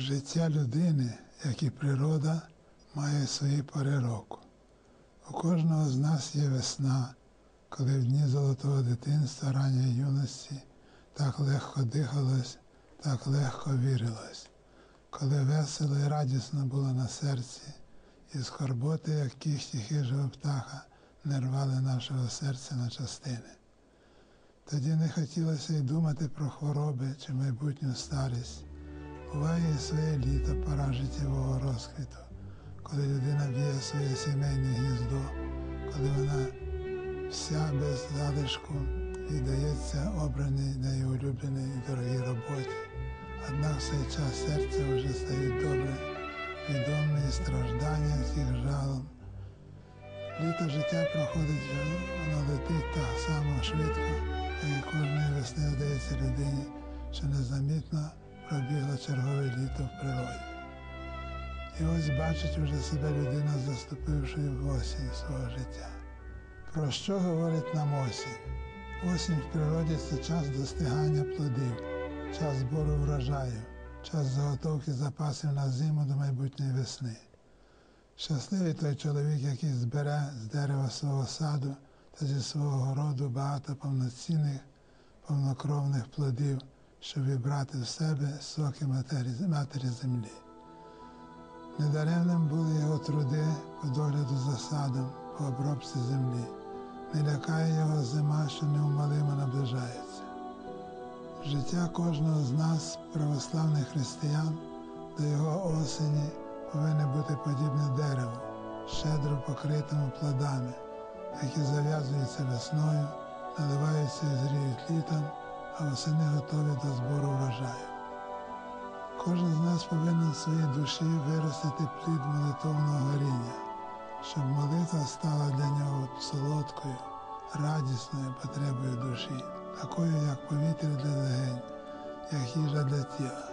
Життя людини, як і природа, має свої пори року. У кожного з нас є весна, коли в дні золотого дитинства, ранньої юності так легко дихалось, так легко вірилось, коли весело і радісно було на серці, і скорботи, як кіхті хижого птаха, не рвали нашого серця на частини. Тоді не хотілося й думати про хвороби чи майбутню старість. Буває своє літо, пора життєвого розквіту, коли людина б'є своє сімейне гніздо, коли вона вся без залишку віддається обраній нею улюбленій і дорогій роботі. Однак в час серце вже стають добре, відомі страждання всіх жалом. Літо життя проходить, воно летить так само швидко, чергове літо в природі. І ось бачить уже себе людина, заступивши в осінь свого життя. Про що говорить нам осінь? Осінь в природі це час достигання плодів, час збору врожаю, час заготовки запасів на зиму до майбутньої весни. Щасливий той чоловік, який збере з дерева свого саду та зі свого городу багато повноцінних, повнокровних плодів, щоб вибрати в себе соки матері, матері землі. Недаремним були його труди по догляду за садом, по обробці землі. Не лякає його зима, що неумолимо наближається. Життя кожного з нас, православних християн, до його осені повинне бути подібне дереву, щедро покритому плодами, які зав'язуються весною, наливаються і зріють літом, а восени готові до збору врожаю. Кожен з нас повинен в своїй душі виростити плід молитовного горіння, щоб молитва стала для нього солодкою, радісною потребою душі, такою, як повітря для легень, як їжа для тіла.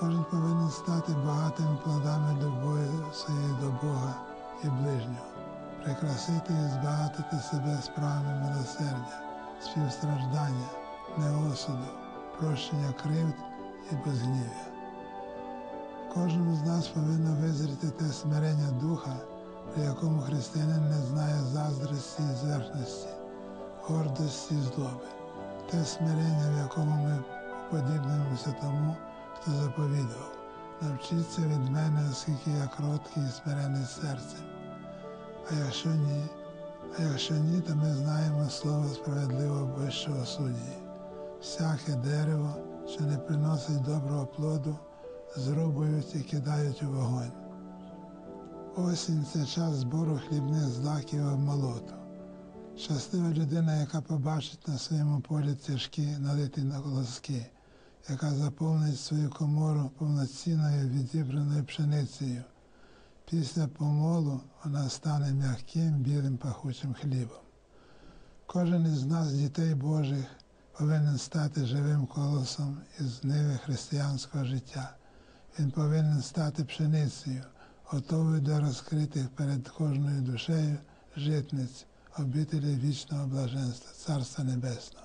Кожен повинен стати багатими плодами любові своєї до Бога і ближнього, прикрасити і збагатити себе справами милосердя, співстраждання, неосуду, прощення кривд і безгнів'я. Кожному з нас повинно визріти те смирення духа, при якому християнин не знає заздрості і зверхності, гордості і злоби, те смирення, в якому ми подібнимося тому, хто заповідував, навчіться від мене, оскільки я кроткий і смирений серцем. А якщо ні, а якщо ні, то ми знаємо слово справедливого вищого судді. Всяке дерево, що не приносить доброго плоду, зрубують і кидають у вогонь. Осінь це час збору хлібних злаків обмолоту. Щаслива людина, яка побачить на своєму полі тяжкі налиті на колоски, яка заповнить свою комору повноцінною відібраною пшеницею. Після помолу вона стане м'яким білим пахучим хлібом. Кожен із нас, дітей Божих, повинен стати живим колосом із ниви християнського життя. Він повинен стати пшеницею, готовою до розкритих перед кожною душею житниць, обителі вічного блаженства, Царства Небесного.